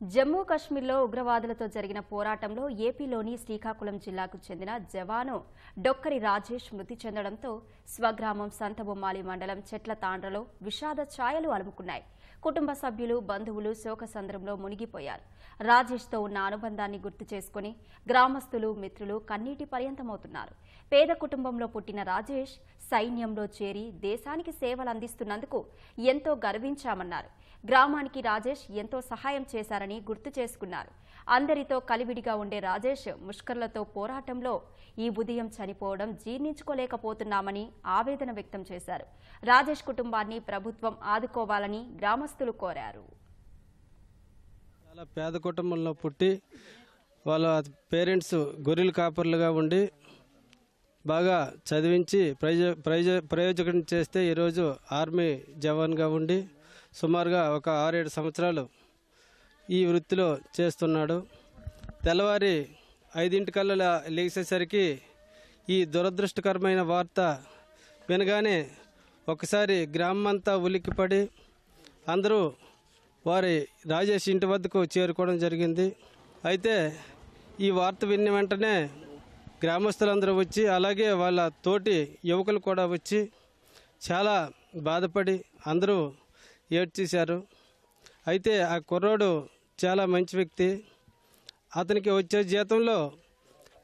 జమ్మూ కాశ్మీర్లో ఉగ్రవాదులతో జరిగిన పోరాటంలో ఏపీలోని శ్రీకాకుళం జిల్లాకు చెందిన జవాను డొక్కరి రాజేష్ మృతి చెందడంతో స్వగ్రామం సంతబొమ్మాలి మండలం చెట్ల తాండ్రలో విషాద ఛాయలు అలుముకున్నాయి. కుటుంబ సభ్యులు బంధువులు శోకసంద్రంలో మునిగిపోయారు. రాజేష్తో ఉన్న అనుబంధాన్ని గుర్తు చేసుకుని గ్రామస్తులు మిత్రులు కన్నీటి పర్యంతమవుతున్నారు. పేద కుటుంబంలో పుట్టిన రాజేష్ సైన్యంలో చేరి దేశానికి సేవలు అందిస్తున్నందుకు ఎంతో గర్వించామన్నారు. గ్రామానికి రాజేష్ ఎంతో సహాయం చేశారని గుర్తు చేసుకున్నారు. అందరితో కలివిడిగా ఉండే రాజేష్ ముష్కర్లతో పోరాటంలో ఈ ఉదయం చనిపోవడం జీర్ణించుకోలేకపోతున్నామని ఆవేదన వ్యక్తం చేశారు. రాజేష్ కుటుంబాన్ని ప్రభుత్వం ఆదుకోవాలని గ్రామస్తులు కోరారు. చాలా పేద కుటుంబంలో పుట్టి వాళ్ళ పేరెంట్స్ గొర్రెలు కాపర్లుగా ఉండి బాగా చదివించి ప్రయోజ ప్రయోజ ప్రయోజకం చేస్తే ఈరోజు ఆర్మీ జవాన్గా ఉండి సుమారుగా ఒక ఆరేడు సంవత్సరాలు ఈ వృత్తిలో చేస్తున్నాడు. తెల్లవారి ఐదింటికల్లా లేచేసరికి ఈ దురదృష్టకరమైన వార్త వినగానే ఒకసారి గ్రామం అంతా ఉలిక్కిపడి అందరూ వారి రాజేష్ ఇంటి వద్దకు చేరుకోవడం జరిగింది. అయితే ఈ వార్త విన్న వెంటనే గ్రామస్తులందరూ వచ్చి అలాగే వాళ్ళ తోటి యువకులు కూడా వచ్చి చాలా బాధపడి అందరూ ఏడ్చేశారు. అయితే ఆ కుర్రోడు చాలా మంచి వ్యక్తి. అతనికి వచ్చే జీతంలో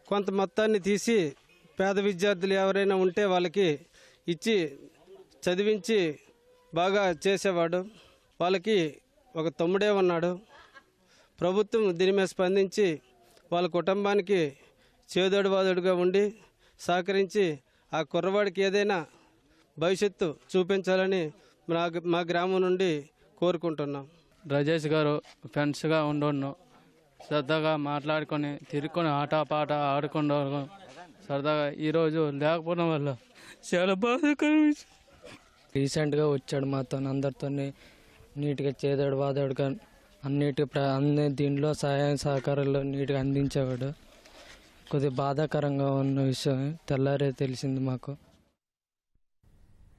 కొంత మొత్తాన్ని తీసి పేద విద్యార్థులు ఎవరైనా ఉంటే వాళ్ళకి ఇచ్చి చదివించి బాగా చేసేవాడు. వాళ్ళకి ఒక తమ్ముడే ఉన్నాడు. ప్రభుత్వం దీని మీద స్పందించి వాళ్ళ కుటుంబానికి చేదోడువాదోడుగా ఉండి సహకరించి ఆ కుర్రవాడికి ఏదైనా భవిష్యత్తు చూపించాలని మా మా గ్రామం నుండి కోరుకుంటున్నాం. రాజేష్ గారు ఫ్రెండ్స్గా ఉండు సరదాగా మాట్లాడుకొని తిరుక్కొని ఆట పాట ఆడుకుంటూ సరదాగా ఈరోజు లేకపోవడం వల్ల చాలా బాధకరం. విషయం. రీసెంట్గా వచ్చాడు మాతో అందరితో నీట్గా చేదాడు వాదాడుగా అన్నిటి ప్ర అన్ని దీంట్లో సహాయ సహకారాలు నీట్గా అందించేవాడు. కొద్దిగా బాధాకరంగా ఉన్న విషయం తెల్లారే తెలిసింది మాకు.